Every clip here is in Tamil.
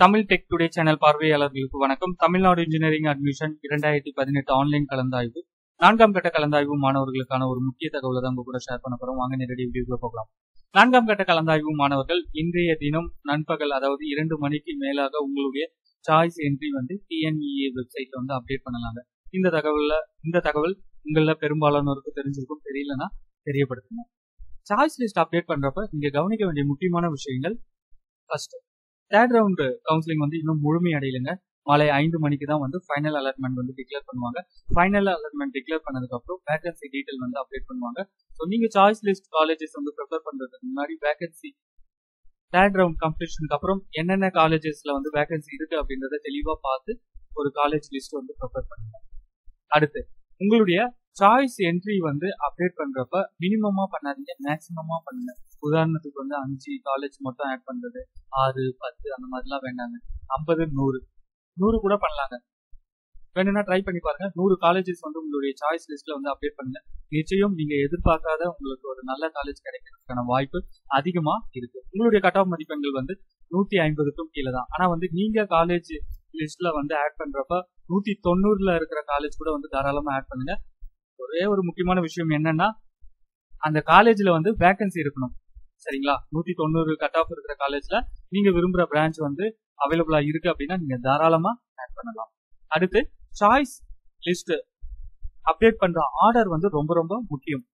தமிழ் டெக் டுடே சேனல் பார்வையாளர்களுக்கு வணக்கம். தமிழ்நாடு இன்ஜினியரிங் அட்மிஷன் இரண்டாயிரத்தி பதினெட்டு ஆன்லைன் கலந்தாய்வு. நான்காம் கட்ட கலந்தாய்வு மாணவர்களுக்கான ஒரு முக்கிய தகவலை தான் உங்க கூட ஷேர் பண்ண போறோம். வாங்க நேரடி வீடியோ போகலாம். நான்காம் கட்ட கலந்தாய்வு மாணவர்கள் இன்றைய தினம் நண்பகல் அதாவது இரண்டு மணிக்கு மேலாக உங்களுடைய சாய்ஸ் என்ட்ரி வந்து டிஎன்இஏ வெப்சைட்ல வந்து அப்டேட் பண்ணலாங்க. இந்த தகவல்ல இந்த தகவல் உங்கள பெரும்பாலானோருக்கு தெரிஞ்சிருக்கும் தெரியலனா தெரியப்படுத்துங்க. சாய்ஸ் லிஸ்ட் அப்டேட் பண்றப்ப நீங்க கவனிக்க வேண்டிய முக்கியமான விஷயங்கள் ஃபர்ஸ்ட் தேர்ட் ரவுண்டு கவுன்சிலிங் வந்து இன்னும் முழுமை அடையலைங்க. மாலை ஐந்து மணிக்கு தான் வந்து ஃபைனல் அலாட்மெண்ட் வந்து டிக்ளேர் பண்ணுவாங்க. ஃபைனல் அலாட்மெண்ட் டிக்ளேர் பண்ணதுக்கு அப்புறம் வேகன்சி டீட்டெயில் வந்து அப்டேட் பண்ணுவாங்க. ஸோ நீங்க சாய்ஸ் லிஸ்ட் காலேஜஸ் வந்து ப்ரிப்பேர் பண்றதுக்கு முன்னாடி வேகன்சி தேர்ட் ரவுண்ட் கம்ப்ளீஷனுக்கு அப்புறம் என்னென்ன காலேஜஸ்ல வந்து வேகன்சி இருக்கு அப்படின்றத தெளிவா பார்த்து ஒரு காலேஜ் லிஸ்ட் வந்து ப்ரிப்பேர் பண்ணுங்க. அடுத்து உங்களுடைய சாய்ஸ் என்ட்ரி வந்து அப்டேட் பண்றப்ப மினிமமா பண்ணாதீங்க மேக்ஸிமமாக பண்ணுங்க. உதாரணத்துக்கு வந்து அஞ்சு காலேஜ் மட்டும் ஆட் பண்றது ஆறு பத்து அந்த மாதிரிலாம் வேண்டாங்க. ஐம்பது நூறு. நூறு கூட பண்ணலாங்க. வேணும்னா ட்ரை பண்ணி பாருங்க. நூறு காலேஜஸ் வந்து உங்களுடைய சாய்ஸ் லிஸ்ட்ல வந்து அப்டேட் பண்ணுங்க. நிச்சயம் நீங்க எதிர்பார்க்காத உங்களுக்கு ஒரு நல்ல காலேஜ் கிடைக்கிறதுக்கான வாய்ப்பு அதிகமா இருக்கு. உங்களுடைய கட் ஆஃப் மதிப்பெண்கள் வந்து நூத்தி ஐம்பதுக்கும் கீழே தான். ஆனா வந்து நீங்க காலேஜ் லிஸ்ட்ல வந்து ஆட் பண்றப்ப நூத்தி தொண்ணூறுல இருக்கிற காலேஜ் கூட வந்து தாராளமா ஆட் பண்ணுங்க. ஒரே ஒரு முக்கியமான விஷயம் என்னன்னா அந்த காலேஜ்ல வந்து வேகன்சி இருக்கணும். சரிங்களா? நூத்தி தொண்ணூறு கட் ஆஃப் இருக்கிற காலேஜ்ல நீங்க விரும்புற பிரான்ச் வந்து அவைலபிளா இருக்கு அப்படின்னா நீங்க தாராளமா ஆட் பண்ணலாம். அடுத்து சாய்ஸ் லிஸ்ட் அப்டேட் பண்ற ஆர்டர் வந்து ரொம்ப ரொம்ப முக்கியம்.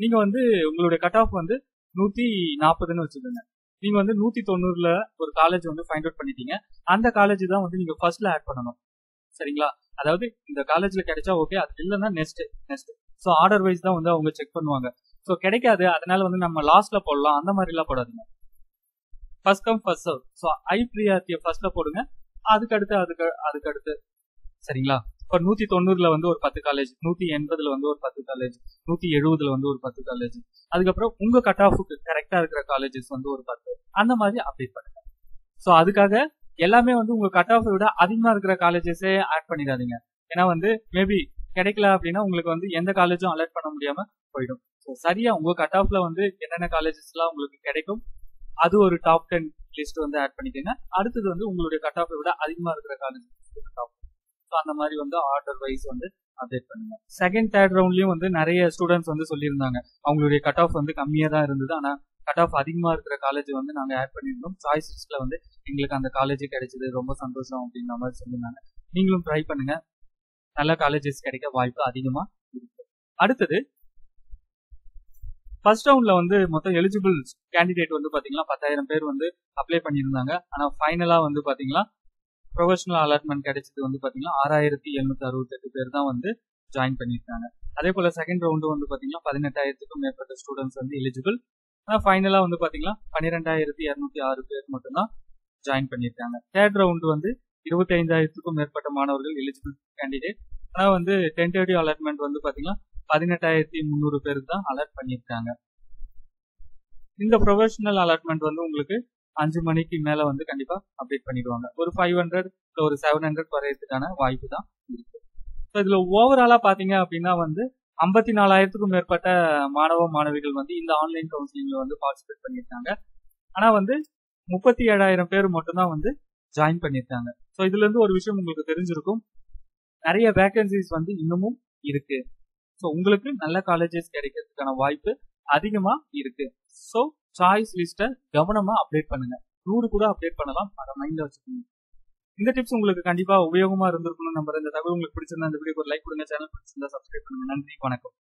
நீங்க வந்து உங்களுடைய கட் ஆஃப் வந்து நூத்தி நாற்பதுன்னு வச்சுக்கோங்க. நீங்க வந்து நூத்தி தொண்ணூறுல ஒரு காலேஜ் வந்து ஃபைண்ட் அவுட் பண்ணிட்டீங்க. அந்த காலேஜ் தான் வந்து நீங்க ஃபர்ஸ்ட்ல ஆட் பண்ணணும். சரிங்களா? அதாவது இந்த காலேஜ்ல கிடைச்சா ஓகே அது இல்லைன்னா next next so order wise தான் வந்து அவங்க செக் பண்ணுவாங்க. ஸோ கிடைக்காது. அதனால வந்து நம்ம லாஸ்ட்ல போடலாம். அந்த மாதிரிலாம் போடாதீங்க. First come first serve so I ப்ரியாரிட்டியை ஃபர்ஸ்ட்ல போடுங்க அதுக்கு அடுத்து அதுக்கு அதுக்கு அடுத்து சரிங்களா? இப்போ நூத்தி தொண்ணூறுல வந்து ஒரு பத்து காலேஜ் நூத்தி எண்பதுல வந்து ஒரு பத்து காலேஜ் நூத்தி எழுபதுல வந்து ஒரு பத்து காலேஜ் அதுக்கப்புறம் உங்க கட் ஆஃபுக்கு கரெக்டா இருக்கிற காலேஜஸ் வந்து ஒரு பத்து. அந்த மாதிரி அப்டேட் பண்ணுங்க. ஸோ அதுக்காக எல்லாமே வந்து உங்க கட் ஆஃப் விட அதிகமா இருக்கிற காலேஜஸே ஆட் பண்ணிடாதீங்க. ஏன்னா வந்து மேபி கிடைக்கல அப்படின்னா உங்களுக்கு வந்து எந்த காலேஜும் அலர்ட் பண்ண முடியாம போயிடும். சரியா உங்க கட் ஆஃப்ல வந்து என்னென்ன காலேஜஸ்லாம் உங்களுக்கு கிடைக்கும்? அது ஒரு டாப் டென் லிஸ்ட் வந்து ஆட் பண்ணிக்கோங்க. அடுத்தது வந்து உங்களுடைய கட் ஆஃபை விட அதிகமா இருக்கிற காலேஜ் டாப் ஸோ அந்த மாதிரி வந்து ஆர்டர் வைஸ் வந்து அப்டேட் பண்ணுங்க. செகண்ட் தேர்ட் ரவுண்ட்லயும் வந்து நிறைய ஸ்டூடெண்ட்ஸ் வந்து சொல்லியிருந்தாங்க. அவங்களுடைய கட் ஆஃப் வந்து கம்மியா தான் இருந்தது. ஆனா கட் ஆஃப் அதிகமா இருக்கிற காலேஜ் வந்து நாங்க ஆட் பண்ணியிருந்தோம். சாய்ஸ் லிஸ்ட்ல வந்து எங்களுக்கு அந்த காலேஜ் கிடைச்சது. ரொம்ப சந்தோஷம் அப்படிங்கிற மாதிரி சொல்லியிருந்தாங்க. நீங்களும் ட்ரை பண்ணுங்க. நல்ல காலேஜஸ் கிடைக்க வாய்ப்பு அதிகமா இருக்கு. அடுத்தது ஃபர்ஸ்ட் ரவுண்ட்ல வந்து மொத்தம் எலிஜிபிள் கேண்டிடேட் வந்து பாத்தீங்கன்னா பத்தாயிரம் பேர் வந்து அப்ளை பண்ணியிருந்தாங்க. ஆனா ஃபைனலா வந்து பாத்தீங்கன்னா ப்ரொஃபஷனல் அலாட்மெண்ட் கிடைச்சது வந்து பாத்தீங்கன்னா ஆறாயிரத்தி எழுநூத்தி அறுபத்தெட்டு பேர் தான் வந்து ஜாயின் பண்ணியிருக்காங்க. அதே போல செகண்ட் ரவுண்டு வந்து பாத்தீங்கன்னா பதினெட்டாயிரத்துக்கும் மேற்பட்ட ஸ்டூடெண்ட்ஸ் வந்து எலிஜிபிள் ஆனா ஃபைனலா வந்து பாத்தீங்கன்னா பன்னிரெண்டாயிரத்தி இரநூத்தி ஆறு பேர் மட்டும்தான் ஜாயின் பண்ணியிருக்காங்க. தேர்ட் ரவுண்டு வந்து இருபத்தி ஐந்தாயிரத்துக்கும் மேற்பட்ட மாணவர்கள் எலிஜிபிள் கேண்டிடேட் ஆனா வந்து டென்டேட்டிவ் அலாட்மெண்ட் வந்து பாத்தீங்கன்னா பதினெட்டாயிரத்தி முந்நூறு பேருக்கு தான் அலர்ட் பண்ணியிருக்காங்க. இந்த ப்ரொஃபஷனல் அலாட்மெண்ட் வந்து உங்களுக்கு அஞ்சு மணிக்கு மேல வந்து கண்டிப்பா அப்டேட் பண்ணிடுவாங்க. ஒரு ஃபைவ் ஹண்ட்ரட் ஒரு செவன் ஹண்ட்ரட் குறையறதுக்கான வாய்ப்பு தான் இருக்கு. ஸோ இதுல ஓவராலா பாத்தீங்க அப்படின்னா வந்து ஐம்பத்தி நாலாயிரத்துக்கும் மேற்பட்ட மாணவ மாணவிகள் வந்து இந்த ஆன்லைன் கவுன்சிலிங்ல வந்து பார்ட்டிசிபேட் பண்ணியிருக்காங்க. ஆனா வந்து முப்பத்தி ஏழாயிரம் பேர் மட்டும்தான் வந்து ஜாயின் பண்ணியிருக்காங்க. ஸோ இதுல இருந்து ஒரு விஷயம் உங்களுக்கு தெரிஞ்சிருக்கும். நிறைய வேகன்சிஸ் வந்து இன்னமும் இருக்கு. ஸோ உங்களுக்கு நல்ல காலேஜஸ் கிடைக்கிறதுக்கான வாய்ப்பு அதிகமா இருக்கு. ஸோ சாய்ஸ் லிஸ்ட்டை கவனமா அப்டேட் பண்ணுங்க. நூறு கூட அப்டேட் பண்ணலாம். அதை மைண்ட்ல வச்சுக்கோங்க. இந்த டிப்ஸ் உங்களுக்கு கண்டிப்பா உபயோகமா இருந்திருக்கணும் நம்புறேன். இந்த தகவல் உங்களுக்கு பிடிச்சிருந்தா இந்த வீடியோ ஒரு லைக் கொடுங்க. சேனல் பிடிச்சிருந்தா சப்ஸ்கிரைப் பண்ணுங்க. நன்றி. வணக்கம்.